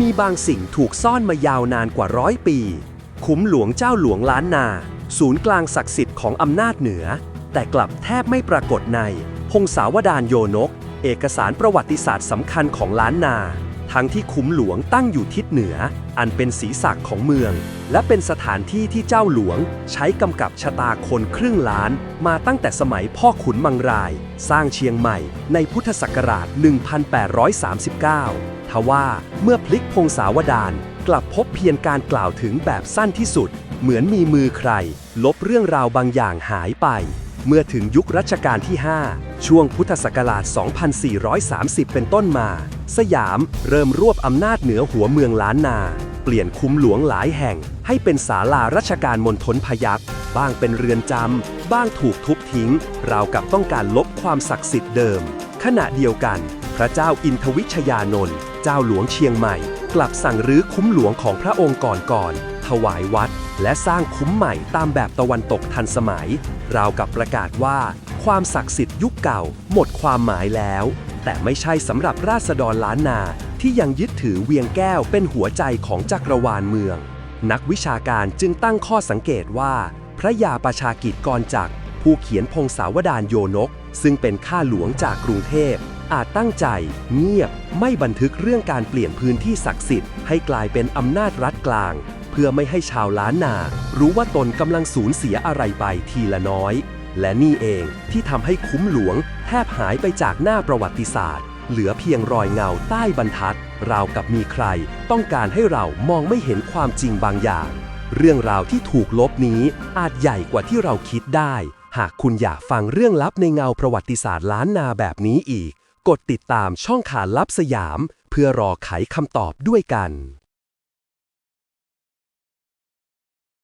มีบางสิ่งถูกซ่อนมายาวนานกว่าร้อยปี คุ้มหลวงเจ้าหลวงล้านนา ศูนย์กลางศักดิ์สิทธิ์ของอำนาจเหนือ แต่กลับแทบไม่ปรากฏใน พงศาวดารโยนก เอกสารประวัติศาสตร์สำคัญของล้านนา ทั้งที่คุ้มหลวงตั้งอยู่ทิศเหนือ อันเป็นศีรษะของเมือง และเป็นสถานที่ที่เจ้าหลวง ใช้กำกับชะตาคนครึ่งล้าน มาตั้งแต่สมัยพ่อขุนมังราย สร้างเชียงใหม่ในพุทธศักราช 1839 ทว่า เมื่อพลิกพงศาวดารกลับพบเพียงการกล่าวถึงแบบสั้นที่สุด เหมือนมีมือใคร ลบเรื่องราวบางอย่างหายไป เมื่อถึงยุครัชกาลที่ 5 ช่วงพุทธศักราช 2430 เป็นต้นมา สยามเริ่มรวบอำนาจเหนือหัวเมืองล้านนา เปลี่ยนคุ้มหลวงหลายแห่ง ให้เป็นศาลาราชการมณฑลพยัคฆ์บ้างเป็นเรือนจำ บ้างถูกทุบทิ้ง ราวกับต้องการลบความศักดิ์สิทธิ์เดิม ขณะเดียวกัน พระเจ้าอินทวิชยานนท์เจ้าหลวงเชียงใหม่ กลับสั่งรื้อคุ้มหลวงของพระองค์ก่อนๆถวายวัด และสร้างคุ้มใหม่ตามแบบตะวันตกทันสมัย ราวกับประกาศว่า ความศักดิ์สิทธิ์ยุคเก่า หมดความหมายแล้ว แต่ไม่ใช่สำหรับราษฎรล้านนาที่ยังยึดถือเวียงแก้วเป็นหัวใจของจักรวาลเมือง นักวิชาการจึงตั้งข้อสังเกตว่า พระยาประชากิจกรจักรผู้เขียนพงศาวดารโยนก ซึ่งเป็นข้าหลวงจากกรุงเทพ อาจตั้งใจ เงียบ ไม่บันทึกเรื่องการเปลี่ยนพื้นที่ศักดิ์สิทธิ์ให้กลายเป็นอำนาจรัฐกลาง เพื่อไม่ให้ชาวล้านนา รู้ว่าตนกำลังสูญเสียอะไรไปทีละน้อย และนี่เองที่ทำให้คุ้มหลวง แทบหายไปจากหน้าประวัติศาสตร์ เหลือเพียงรอยเงาใต้บรรทัด ราวกับมีใคร ต้องการให้เรามองไม่เห็นความจริงบางอย่าง เรื่องราวที่ถูกลบนี้อาจใหญ่กว่าที่เราคิดได้ หากคุณอยากฟังเรื่องลับในเงาประวัติศาสตร์ล้านนาแบบนี้อีก กดติดตามช่องขาลับสยาม เพื่อรอไขคำตอบด้วยกัน